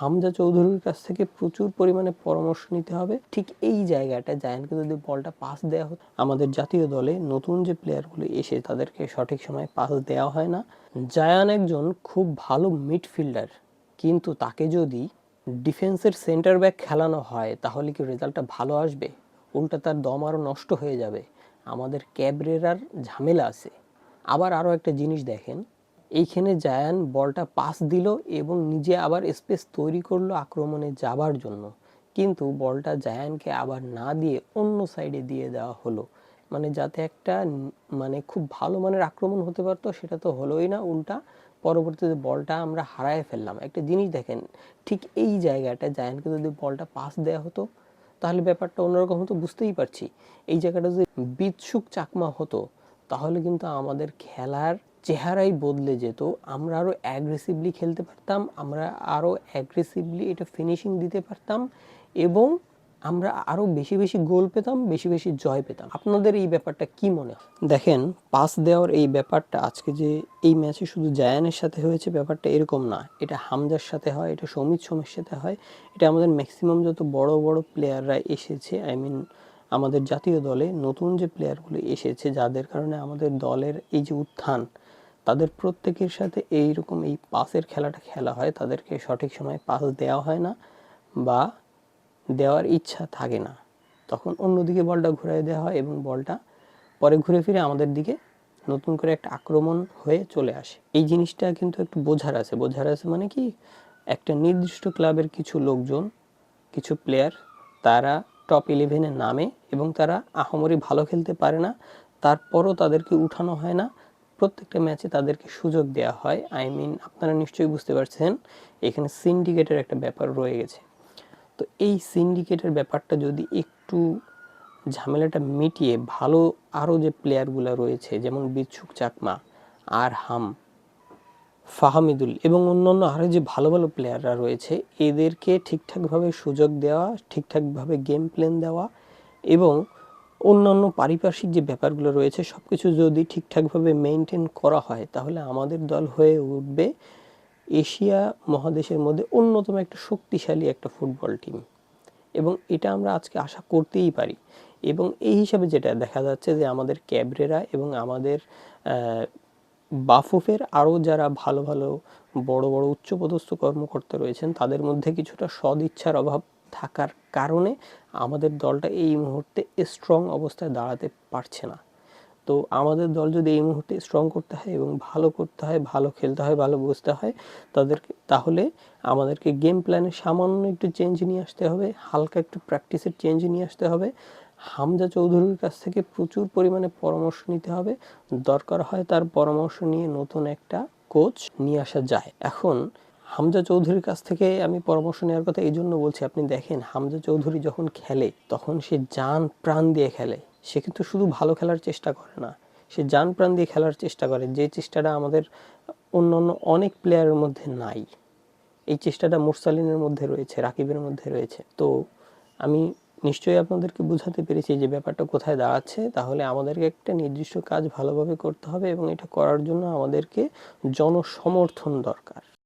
হামজা চৌধুরীর কাছ থেকে প্রচুর পরিমাণে পরামর্শ নিতে হবে। ঠিক এই জায়গাটা জায়ানকে যদি বলটা পাস দেওয়া হতো, আমাদের জাতীয় দলে নতুন যে প্লেয়ারগুলো এসে তাদেরকে সঠিক সময় পাস দেওয়া হয় না। জায়ান একজন খুব ভালো মিডফিল্ডার কিন্তু তাকে যদি ডিফেন্সের সেন্টার ব্যাক খেলানো হয়, তাহলে কি রেজাল্টটা ভালো আসবে? উল্টা তার দম আরও নষ্ট হয়ে যাবে। আমাদের ক্যাবরেরার ঝামেলা আছে। আবার আরও একটা জিনিস দেখেন এইখানে জায়ান বলটা পাস দিল এবং নিজে আবার স্পেস তৈরি করল আক্রমণে যাবার জন্য। কিন্তু বলটা জায়ানকে আবার না দিয়ে অন্য সাইডে দিয়ে দেওয়া হলো। মানে যাতে একটা মানে খুব ভালো মানের আক্রমণ হতে পারতো, সেটা তো হলোই না উল্টা। পরবর্তীতে বলটা আমরা হারায় ফেললাম। একটা জিনিস দেখেন, ঠিক এই জায়গাটা জায়ানকে যদি বলটা পাস দেওয়া হতো, তাহলে ব্যাপারটা অন্যরকম হতো, বুঝতেই পারছি। এই জায়গাটা যদি বিৎসুক চাকমা হতো, তাহলে কিন্তু আমাদের খেলার চেহারাই বদলে যেত, আমরা আরও অ্যাগ্রেসিভলি খেলতে পারতাম, আমরা আরও অ্যাগ্রেসিভলি এটা ফিনিশিং দিতে পারতাম এবং আমরা আরও বেশি বেশি গোল পেতাম, বেশি বেশি জয় পেতাম। আপনাদের এই ব্যাপারটা কি মনে হয়? দেখেন পাস দেওয়ার এই ব্যাপারটা আজকে যে এই ম্যাচে শুধু জায়ানের সাথে হয়েছে ব্যাপারটা এরকম না, এটা হামজার সাথে হয়, এটা সমিত সোমের সাথে হয়, এটা আমাদের ম্যাক্সিমাম যত বড় বড় প্লেয়াররা এসেছে আই মিন আমাদের জাতীয় দলে নতুন যে প্লেয়ারগুলো এসেছে, যাদের কারণে আমাদের দলের এই যে উত্থান তাদের প্রত্যেকের সাথে এইরকম এই পাসের খেলাটা খেলা হয়, তাদেরকে সঠিক সময় পাস দেওয়া হয় না বা দেওয়ার ইচ্ছা থাকে না। তখন অন্যদিকে বলটা ঘুরিয়ে দেওয়া হয় এবং বলটা পরে ঘুরে ফিরে আমাদের দিকে নতুন করে একটা আক্রমণ হয়ে চলে আসে। এই জিনিসটা কিন্তু একটু বোঝার আছে। বোঝার আছে মানে কি? একটা নির্দিষ্ট ক্লাবের কিছু লোকজন, কিছু প্লেয়ার তারা টপ ইলেভেনে নামে এবং তারা আহামরি ভালো খেলতে পারে না, তারপরও তাদেরকে উঠানো হয় না প্রত্যেকটা ম্যাচে তাদেরকে সুযোগ দেওয়া হয়। আই মিন আপনারা নিশ্চয়ই বুঝতে পারছেন, এখানে সিন্ডিকেটের একটা ব্যাপার রয়ে গেছে। তো এই সিন্ডিকেটের ব্যাপারটা যদি একটু ঝামেলাটা মিটিয়ে ভালো আরও যে প্লেয়ারগুলো রয়েছে, যেমন বিচ্ছুক চাকমা আর হাম ফাহামিদুল এবং অন্যান্য আরও যে ভালো ভালো প্লেয়াররা রয়েছে, এদেরকে ঠিকঠাকভাবে সুযোগ দেওয়া, ঠিকঠাকভাবে গেম প্ল্যান দেওয়া এবং অন্যান্য পারিপার্শ্বিক যে ব্যাপারগুলো রয়েছে সব কিছু যদি ঠিকঠাকভাবে মেনটেন করা হয়, তাহলে আমাদের দল হয়ে উঠবে এশিয়া মহাদেশের মধ্যে অন্যতম একটা শক্তিশালী একটা ফুটবল টিম এবং এটা আমরা আজকে আশা করতেই পারি। এবং এই হিসাবে যেটা দেখা যাচ্ছে যে আমাদের ক্যাবরেরা এবং আমাদের বাফুফের আরও যারা ভালো ভালো বড় বড় উচ্চপদস্থ কর্মকর্তা রয়েছেন, তাদের মধ্যে কিছুটা সদিচ্ছার অভাব থাকার কারণে আমাদের দলটা এই মুহূর্তে স্ট্রং অবস্থায় দাঁড়াতে পারছে না। তো আমাদের দল যদি এই মুহূর্তে স্ট্রং করতে হয় এবং ভালো করতে হয়, ভালো খেলতে হয়, ভালো বুঝতে হয়, তাদেরকে, তাহলে আমাদেরকে গেম প্ল্যানে সামান্য একটু চেঞ্জ নিয়ে আসতে হবে, হালকা একটু প্র্যাকটিসের চেঞ্জ নিয়ে আসতে হবে। হামজা চৌধুরীর কাছ থেকে প্রচুর পরিমাণে পরামর্শ নিতে হবে। দরকার হয় তার পরামর্শ নিয়ে নতুন একটা কোচ নিয়ে আসা যায়। এখন হামজা চৌধুরীর কাছ থেকে আমি পরামর্শ নেওয়ার কথা এই জন্য বলছি, আপনি দেখেন হামজা চৌধুরী যখন খেলে, তখন সে যান প্রাণ দিয়ে খেলে। সে কিন্তু শুধু ভালো খেলার চেষ্টা করে না, সে যান প্রাণ দিয়ে খেলার চেষ্টা করে। যে চেষ্টাটা আমাদের অন্য অন্য অনেক প্লেয়ারের মধ্যে নাই। এই চেষ্টাটা মুরসালিনের মধ্যে রয়েছে, রাকিবের মধ্যে রয়েছে। তো আমি নিশ্চয়ই আপনাদেরকে বোঝাতে পেরেছি যে ব্যাপারটা কোথায় দাঁড়াচ্ছে। তাহলে আমাদেরকে একটা নির্দিষ্ট কাজ ভালোভাবে করতে হবে এবং এটা করার জন্য আমাদেরকে জনসমর্থন দরকার।